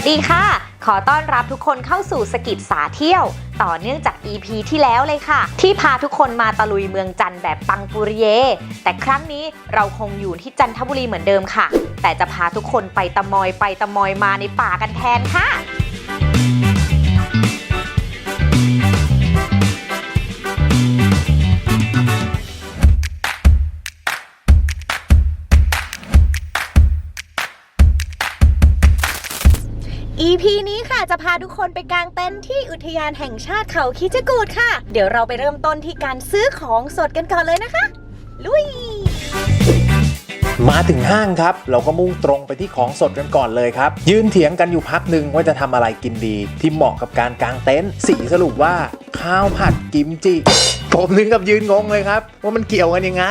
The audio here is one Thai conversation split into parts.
วัสดีค่ะ ขอต้อนรับทุกคนเข้าสู่สกิจสาเที่ยว ต่อเนื่องจาก EP ที่แล้วเลยค่ะ ที่พาทุกคนมาตะลุยเมืองจันทร์แบบปังปุริเย แต่ครั้งนี้เราคงอยู่ที่จันทบุรีเหมือนเดิมค่ะ แต่จะพาทุกคนไปตะมอยไปตะมอยมาในป่ากันแทนค่ะ จะพาทุกคนไปกางเต็นท์ที่อุทยานแห่งชาติเขาคิดจกูดค่ะ เดี๋ยวเราไปเริ่มต้นที่การซื้อของสดกันก่อนเลยนะคะ ลุย มาถึงห้างครับ เราก็มุ่งตรงไปที่ของสดกันก่อนเลยครับ ยืนเถียงกันอยู่พักหนึ่งว่าจะทำอะไรกินดี ที่เหมาะกับการกางเต็นท์สีสรุปว่าข้าวผัดกิมจิ ผมนึงกับยืนงงเลยครับ ว่ามันเกี่ยวกันยังไง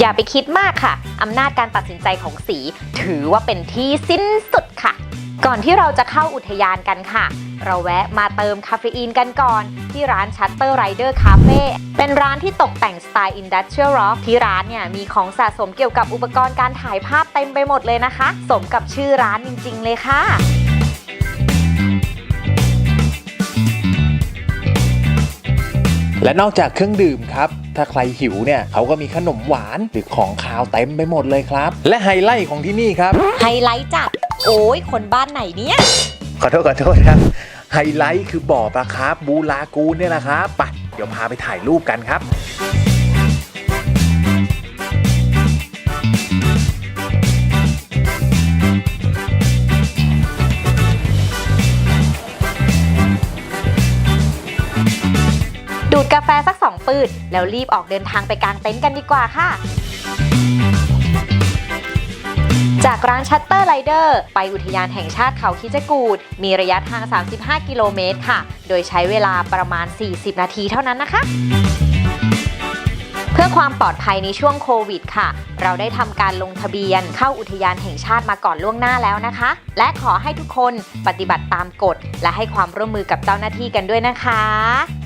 อย่าไปคิดมากค่ะ อำนาจการตัดสินใจของสี ถือว่าเป็นที่สิ้นสุดค่ะ ก่อนที่เราจะเข้าอุทยานกันค่ะ เราแวะมาเติมคาเฟอีนกันก่อน ที่ร้าน Shutter Rider Cafe เป็นร้านที่ตกแต่งสไตล์ Industrial Rock ที่ร้านเนี่ยมีของสะสมเกี่ยวกับอุปกรณ์การถ่ายภาพเต็มไปหมดเลยนะคะ สมกับชื่อร้านจริง ๆ เลยค่ะและนอกจากเครื่องดื่มครับ ถ้าใครหิวเนี่ยเขาก็มีขนมหวานหรือของคาวเต็มไปหมดเลยครับ และไฮไลท์ของที่นี่ครับ ไฮไลท์จัด โอ้ยคนบ้านไหนเนี่ยขอโทษขอโทษครับ ไฮไลท์คือบ่อปลาคาร์ฟบูลากูนเนี่ยแหละครับไปเดี๋ยวพาไปถ่ายรูปกันครับดูดกาแฟสักสองปืดแล้วรีบออกเดินทางไปกางเต็นท์กันดีกว่าค่ะจาก ร้านชัตเตอร์ไรเดอร์ไปอุทยานแห่งชาติเขาคิจกูดมีระยะทาง 35 กิโลเมตรค่ะ โดยใช้เวลาประมาณ 40 นาทีเท่านั้นนะคะ เพื่อความปลอดภัยในช่วงโควิดค่ะ เราได้ทำการลงทะเบียนเข้าอุทยานแห่งชาติมาก่อนล่วงหน้าแล้วนะคะ และขอให้ทุกคนปฏิบัติตามกฎ และให้ความร่วมมือกับเจ้าหน้าที่กันด้วยนะคะ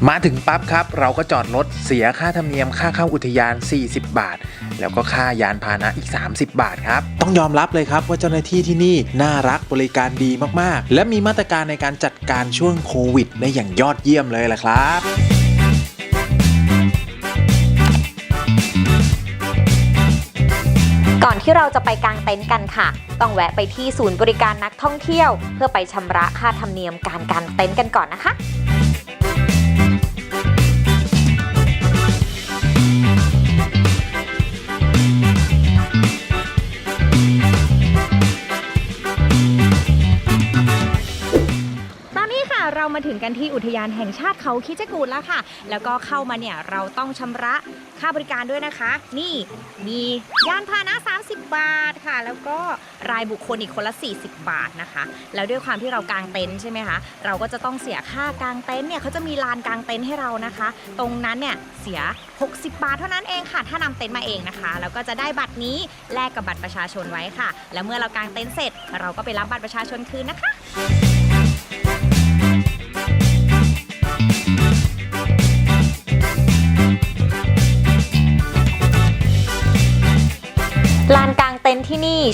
มาถึงปั๊บครับ เราก็จอดรถเสียค่าธรรมเนียมค่าเข้าอุทยาน 40 บาท แล้วก็ค่ายานพาหนะอีก 30 บาทครับ ต้องยอมรับเลยครับว่าเจ้าหน้าที่ที่นี่น่ารักบริการดีมากๆ และมีมาตรการในการจัดการช่วงโควิดได้อย่างยอดเยี่ยมเลยแหละครับ ที่เราจะไปกางเต็นท์กันค่ะ ต้องแวะไปที่ศูนย์บริการนักท่องเที่ยว เพื่อไปชำระค่าธรรมเนียมการกางเต็นท์กันก่อนนะคะ อุทยานแห่งชาติเขาคิดจกูดแล้วค่ะ แล้วก็เข้ามาเนี่ยเราต้องชำระค่าบริการด้วยนะคะ นี่มียานพาหนะ 30 บาทค่ะ แล้วก็รายบุคคลอีกคนละ 40 บาทนะคะ แล้วด้วยความที่เรากางเต็นท์ใช่ไหมคะ เราก็จะต้องเสียค่ากางเต็นท์เนี่ยเขาจะมีลานกางเต็นท์ให้เรานะคะ ตรงนั้นเนี่ยเสีย 60 บาทเท่านั้นเองค่ะ ถ้านำเต็นท์มาเองนะคะ แล้วก็จะได้บัตรนี้แลกกับบัตรประชาชนไว้ค่ะ แล้วเมื่อเรากางเต็นท์เสร็จ เราก็ไปรับบัตรประชาชนคืนนะคะ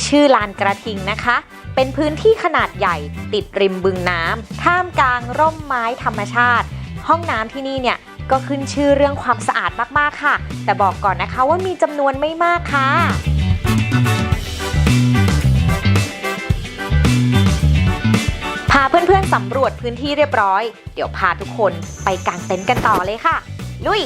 ชื่อลานกระทิงนะคะ เป็นพื้นที่ขนาดใหญ่ติดริมบึงน้ำท่ามกลางร่มไม้ธรรมชาติ ห้องน้ำที่นี่เนี่ยก็ขึ้นชื่อเรื่องความสะอาดมากๆค่ะ แต่บอกก่อนนะคะว่ามีจำนวนไม่มากค่ะพาเพื่อนๆสำรวจพื้นที่เรียบร้อย เดี๋ยวพาทุกคนไปกางเต็นท์กันต่อเลยค่ะ ลุย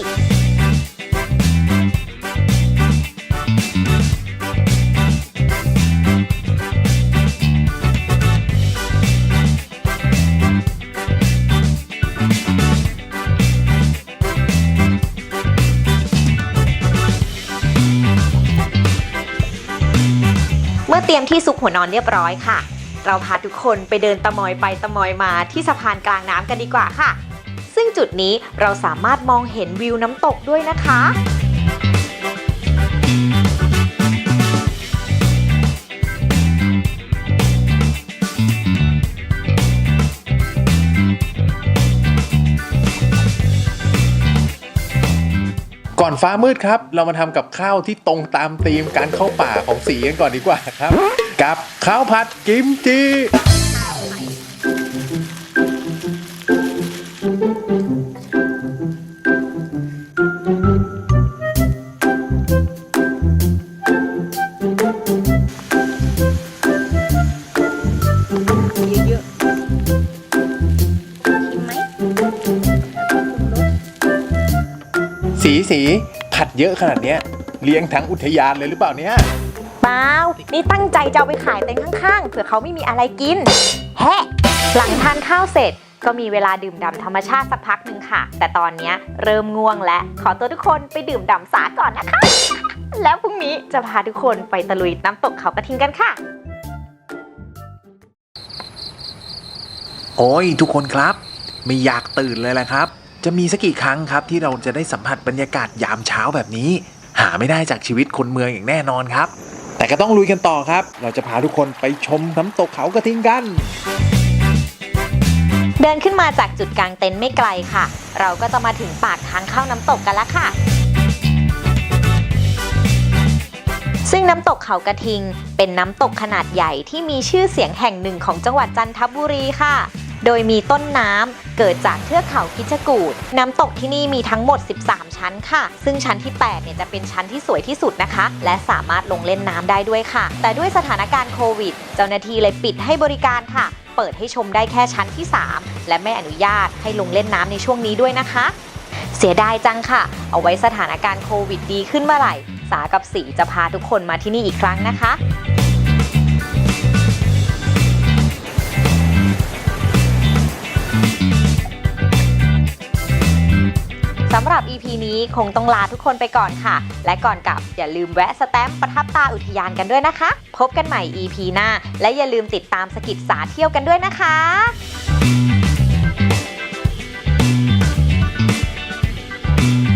ตรียมที่ซุกหัวนอนเรียบร้อยค่ะ เราพาทุกคนไปเดินตะมอยไปตะมอยมาที่สะพานกลางน้ำกันดีกว่าค่ะ ซึ่งจุดนี้เราสามารถมองเห็นวิวน้ำตกด้วยนะคะ อนฟ้ามืดครับ เรามาทำกับข้าวที่ตรงตามธีมการเข้าป่าของสีกันก่อนดีกว่าครับ กับข้าวผัดกิมจิ สีผัดเยอะขนาดเนี้ยเลี้ยงทั้งอุทยานเลยหรือเปล่าเนี่ยเปล่านี่ตั้งใจจะเอาไปขายเต็นท์ข้างๆ เผื่อเขาไม่มีอะไรกิน แฮะ หลังทานข้าวเสร็จ ก็มีเวลาดื่มด่ำธรรมชาติสักพักหนึ่งค่ะ แต่ตอนเนี้ยเริ่มง่วงและ ขอตัวทุกคนไปดื่มด่ำสาก่อนนะคะ แล้วพรุ่งนี้จะพาทุกคนไปตะลุยน้ำตกเขากระทิงกันค่ะ โอ้ยทุกคนครับ ไม่อยากตื่นเลยแหละครับ จะมีสักกี่ครั้งครับที่เราจะได้สัมผัสบรรยากาศยามเช้าแบบนี้ หาไม่ได้จากชีวิตคนเมืองอย่างแน่นอนครับ แต่ก็ต้องลุยกันต่อครับ เราจะพาทุกคนไปชมน้ำตกเขากระทิงกัน เดินขึ้นมาจากจุดกลางเต็นท์ไม่ไกลค่ะ เราก็จะมาถึงปากทางเข้าน้ำตกกันแล้วค่ะ ซึ่งน้ำตกเขากระทิง เป็นน้ำตกขนาดใหญ่ที่มีชื่อเสียงแห่งหนึ่งของจังหวัดจันทบุรีค่ะ โดยมีต้นน้ำเกิดจากเทือกเขาคิชกูดน้ำตกที่นี่มีทั้งหมด 13 ชั้นค่ะ ซึ่งชั้นที่ 8 เนี่ยจะเป็นชั้นที่สวยที่สุดนะคะ และสามารถลงเล่นน้ำได้ด้วยค่ะ แต่ด้วยสถานการณ์โควิด เจ้าหน้าที่เลยปิดให้บริการค่ะ เปิดให้ชมได้แค่ชั้นที่ 3 และไม่อนุญาตให้ลงเล่นน้ำในช่วงนี้ด้วยนะคะ เสียดายจังค่ะ เอาไว้สถานการณ์โควิดดีขึ้นเมื่อไหร่ สากับสีจะพาทุกคนมาที่นี่อีกครั้งนะคะ สำหรับ EP นี้คงต้องลาทุกคนไปก่อนค่ะ และก่อนกลับอย่าลืมแวะสแตมป์ประทับตาอุทยานกันด้วยนะคะ พบกันใหม่ EP หน้า และอย่าลืมติดตามสกิดสาเที่ยวกันด้วยนะคะ